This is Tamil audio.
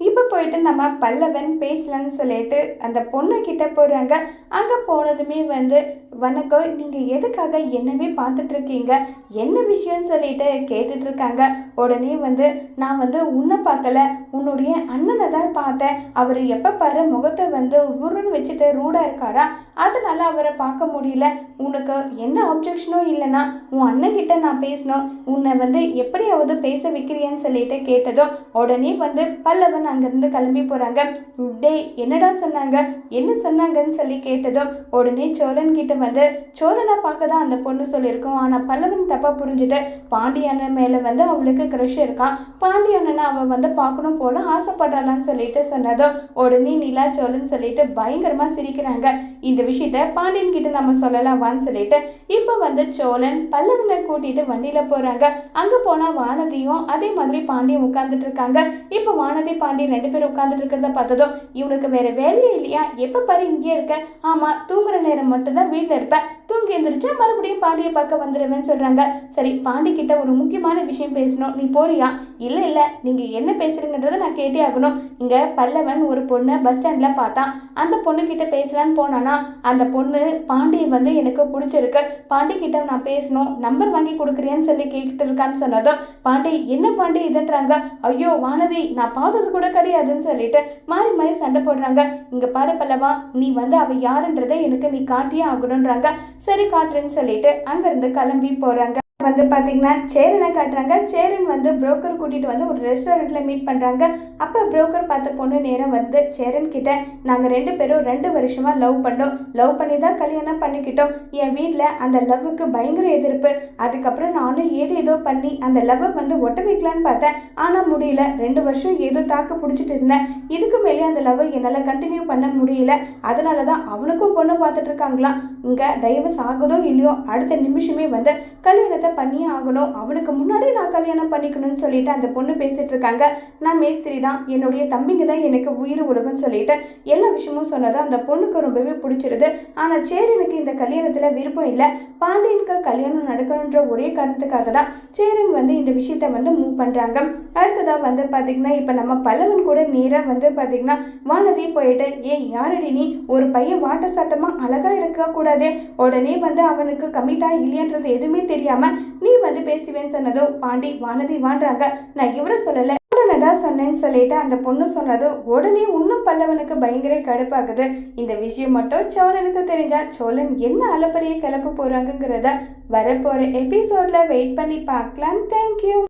இப்போ போயிட்டு நம்ம பல்லவன் பேசலான்னு சொல்லிட்டு அந்த பொண்ணுக்கிட்ட போகிறாங்க அங்கே போனதுமே வந்து வணக்கம் நீங்கள் எதுக்காக என்னவே பார்த்துட்ருக்கீங்க என்ன விஷயம்னு சொல்லிட்டு கேட்டுட்ருக்காங்க உடனே வந்து நான் வந்து உன்னை பார்க்கல. உன்னுடைய அண்ணனை தான் பார்த்தேன். அவர் எப்போ பாரு முகத்தை வந்து உருன்னு வச்சுட்டு ரூடாக இருக்காரா? அதனால் அவரை பார்க்க முடியல. உனக்கு எந்த ஆப்ஜெக்ஷனும் இல்லைன்னா உன் அண்ணன்கிட்ட நான் பேசணும். உன்னை வந்து எப்படியாவது பேச வைக்கிறியன்னு சொல்லிட்டு கேட்டதும் உடனே வந்து பல்லவன் அங்கேருந்து கிளம்பி போகிறாங்க டே என்னடா சொன்னாங்க? என்ன சொன்னாங்கன்னு சொல்லி கேட்டதும் உடனே சோழன் கிட்ட வந்து சோழனை பார்க்க தான் அந்த பொண்ணு சொல்லியிருக்கோம். ஆனால் பல்லவன் தப்பாக புரிஞ்சுட்டு பாண்டியண்ணன் மேலே வந்து அவளுக்கு க்ரஷ் இருக்கான். பாண்டியண்ணனை அவள் வந்து பார்க்கணும் போல ஆசைப்படலான்னு சொல்லிட்டு சொன்னதும் உடனே நிலா சோழன் சொல்லிட்டு பயங்கரமாக சிரிக்கிறாங்க. இந்த விஷயத்த பாண்டியன் கிட்ட நம்ம சொல்லலாம் வான்னு சொல்லிட்டு இப்போ வந்து சோழன் பல்லவனை கூட்டிட்டு வண்டியில் போகிறாங்க அங்கே போனால் வானதியும் அதே மாதிரி பாண்டியன் உட்காந்துட்டு இருக்காங்க. இப்போ வானதி பாண்டியன் ரெண்டு பேரும் உட்கார்ந்துட்டு இருக்கிறத பார்த்ததும் இவனுக்கு வேற வேலையே இல்லையா? எப்போ பாரு இங்கே இருக்க. ஆமாம் தூங்குற நேரம் மட்டும்தான் வீட்டில் இருப்பேன். தூங்கி எந்திரிச்சா மறுபடியும் பாண்டியை பார்க்க வந்துடுவேன்னு சொல்கிறாங்க சரி பாண்டி கிட்ட ஒரு முக்கியமான விஷயம் பேசணும். நீ போறியா? இல்லை இல்லை. நீங்கள் என்ன பேசுறீங்கன்றதை நான் கேட்டே ஆகணும். இங்கே பல்லவன் ஒரு பொண்ணை பஸ் ஸ்டாண்டில் பார்த்தான். அந்த பொண்ணு கிட்ட பேசலான்னு போனானா அந்த பொண்ணு பாண்டியை வந்து எனக்கு பிடிச்சிருக்கு. பாண்டி கிட்ட நான் பேசணும். நம்பர் வாங்கி கொடுக்குறியான்னு சொல்லி கேட்டுட்டு இருக்கான்னு சொன்னதும் பாண்டி என்ன பாண்டி இதுன்றாங்க. ஐயோ வானதி நான் பார்த்தது கூட கிடையாதுன்னு சொல்லிட்டு மாறி மாறி சண்டை போடுறாங்க. இங்கே பாரு பல்லவா நீ வந்து அவள் யாருன்றதை எனக்கு நீ காட்டியே ஆகணுன்றாங்க சரி காட்டுறேன்னு சொல்லிட்டு அங்கேருந்து கிளம்பி போறாங்க. வந்து பார்த்தீங்கன்னா சேரனை காட்டுறாங்க. சேரன் வந்து புரோக்கர் கூட்டிகிட்டு வந்து ஒரு ரெஸ்டாரண்ட்டில் மீட் பண்ணுறாங்க அப்போ புரோக்கர் பார்த்த பொண்ணு நேரம் வந்து சேரன் கிட்ட நாங்கள் ரெண்டு பேரும் ரெண்டு வருஷமாக லவ் பண்ணோம். லவ் பண்ணி தான் கல்யாணம் பண்ணிக்கிட்டோம். என் வீட்டில் அந்த லவ்வுக்கு பயங்கர எதிர்ப்பு. அதுக்கப்புறம் நானும் ஏதோ ஏதோ பண்ணி அந்த லவ்வை வந்து ஒட்ட வைக்கலான்னு பார்த்தேன். ஆனால் முடியல. ரெண்டு வருஷம் ஏதோ தாக்கு பிடிச்சிட்டு இருந்தேன். இதுக்கு மேலே அந்த லவ்வை என்னால் கண்டினியூ பண்ண முடியல. அதனால தான் அவனுக்கும் பொண்ணு பார்த்துட்டு இருக்காங்களாம். இங்கே டைவர்ஸ் ஆகுதோ இல்லையோ அடுத்த நிமிஷமே வந்து கல்யாணத்தை பண்ணியே ஆகணும். அவனுக்கு முன்னாடி நான் கல்யாணம் பண்ணிக்கணும்னு சொல்லிட்டு அந்த பொண்ணு பேசிட்டு இருக்காங்க. நான் மேஸ்திரி தான். என்னுடைய தம்பிங்க தான் எனக்கு உயிர் உலகம்னு சொல்லிட்டு எல்லா விஷயமும் சொன்னதும் அந்த பொண்ணுக்கு ரொம்பவே பிடிச்சிருது. ஆனால் சேரனுக்கு இந்த கல்யாணத்தில் விருப்பம் இல்லை. பாண்டியனுக்கு கல்யாணம் நடக்கணுன்ற ஒரே காரணத்துக்காக தான் சேரன் வந்து இந்த விஷயத்த வந்து மூவ் பண்ணுறாங்க தான் வந்து பார்த்திங்கன்னா இப்போ நம்ம பல்லவன் கூட நேராக வந்து பார்த்திங்கன்னா வானதி போயிட்டு ஏ யாரடி நீ? ஒரு பையன் வாட்ட சாட்டமாக அழகாக இருக்கக்கூடாது உடனே வந்து அவனுக்கு கமிட்டா இல்லையன்றது எதுவுமே தெரியாமல் நீ வந்து பேசுவேன்னு சொன்னதோ பாண்டி வானதி வாண்டுறாங்க நான் இவரை சொல்லலை. தான் சொன்னேன்னு சொல்லிட்டு அந்த பொண்ணு சொன்னது உடனே இன்னும் பல்லவனுக்கு பயங்கர கடுப்பாகுது. இந்த விஷயம் மட்டும் சோழனுக்கு தெரிஞ்சா சோழன் என்ன அலப்பரிய கிளப்ப போறாங்கங்கிறத வரப்போற எபிசோட்ல வெயிட் பண்ணி பார்க்கலாம். தேங்க்யூ